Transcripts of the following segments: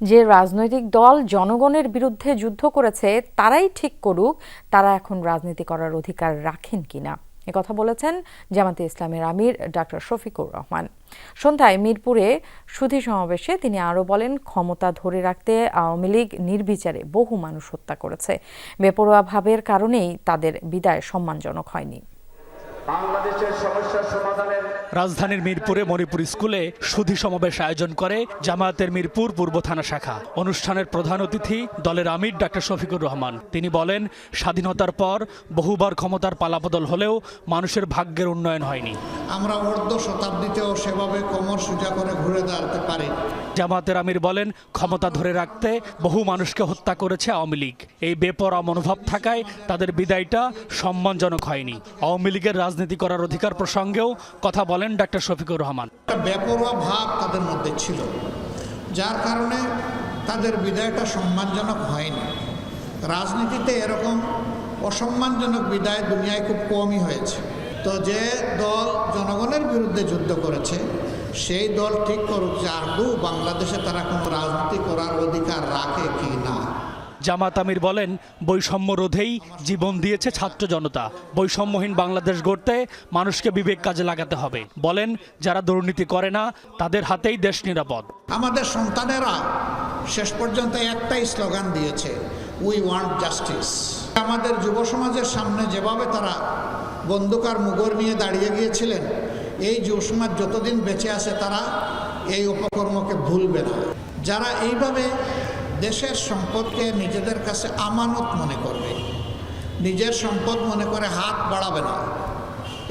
যে রাজনৈতিক দল জনগণের বিরুদ্ধে যুদ্ধ করেছে, তারাই ঠিক করুক, তারা এখন রাজনীতি করার অধিকার রাখেন কিনা? কথা বলেছেন জামাতে ইসলামের আমির ডাক্তার শফিকুর রহমান। সন্ধ্যায় মিরপুরে সুধী সমাবেশে তিনি আরও বলেন, ক্ষমতা ধরে রাখতে আওয়ামী লীগ নির্বিচারে বহু মানুষ হত্যা করেছে। বেপরোয়া ভাবের কারণেই তাদের বিদায় সম্মানজনক হয়নি। বাংলাদেশের সমস্যার সমাধানের রাজধানীর মিরপুরে মণিপুর স্কুলে সুধি সমাবেশ আয়োজন করে জামায়াতের মিরপুর পূর্ব থানা শাখা। অনুষ্ঠানের প্রধান অতিথি দলের আমির ডাক্তার শফিকুর রহমান। তিনি বলেন স্বাধীনতার পর বহুবার ক্ষমতার পালাবদল হলেও মানুষের ভাগ্যের উন্নয়ন হয়নি। আমরা অর্ধ শতাব্দীতেও সেভাবে কোমর সোজা করে ঘুরে দাঁড়াতে পারি জামায়াতের আমির বলেন ক্ষমতা ধরে রাখতে বহু মানুষকে হত্যা করেছে আওয়ামী লীগ। এই বেপরা মনোভাব থাকায় তাদের বিদায়টা সম্মানজনক হয়নি। আওয়ামী লীগের রাজনীতি করার অধিকার প্রসঙ্গেও কথা বলেন ডাক্তার শফিকুর রহমান। একটা বেপরোয়া ভাব তাদের মধ্যে ছিল, যার কারণে তাদের বিদায়টা সম্মানজনক হয়নি। রাজনীতিতে এরকম অসম্মানজনক বিদায় দুনিয়ায় খুব কমই হয়েছে। তো যে দল জনগণের বিরুদ্ধে যুদ্ধ করেছে, সেই দল ঠিক করুক যে আদৌ বাংলাদেশে তারা কোনো রাজনীতি করার অধিকার রাখে কি না। জামাত আমির বলেন, বৈষম্য রোধেই জীবন দিয়েছে ছাত্র জনতা। বৈষম্যহীন বাংলাদেশ গড়তে মানুষকে বিবেক কাজে লাগাতে হবে। বলেন, যারা দুর্নীতি করে না, তাদের হাতেই দেশ নিরাপদ। আমাদের সন্তানেরা শেষ পর্যন্ত একটাই স্লোগান দিয়েছে উই ওয়ান্ট জাস্টিস আমাদের যুব সমাজের সামনে যেভাবে তারা বন্দুকার মুগর নিয়ে দাঁড়িয়ে গিয়েছিলেন, এই যুব সমাজ যতদিন বেঁচে আছে তারা এই উপকর্মকে ভুলবে না। যারা এইভাবে দেশের সম্পদকে নিজেদের কাছে আমানত মনে করবে। নিজের সম্পদ মনে করে হাত বাড়াবে না।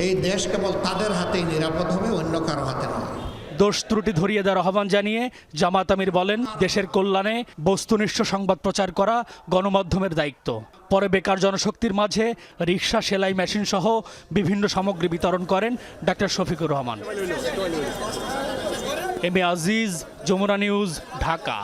এই দেশ কেবল তাদের হাতেই নিরাপদ হবে, অন্য কারও হাতে নয়। দোষ ত্রুটি ধরিয়ে দেওয়ার আহ্বান জানিয়ে জামাত আমির বলেন, দেশের কল্যাণে বস্তুনিষ্ঠ সংবাদ প্রচার করা গণমাধ্যমের দায়িত্ব। পরে বেকার জনশক্তির মাঝে রিক্সা, সেলাই মেশিন সহ বিভিন্ন সামগ্রী বিতরণ করেন doctor Shafiqur Rahman. M A Aziz, Jamuna news, Dhaka.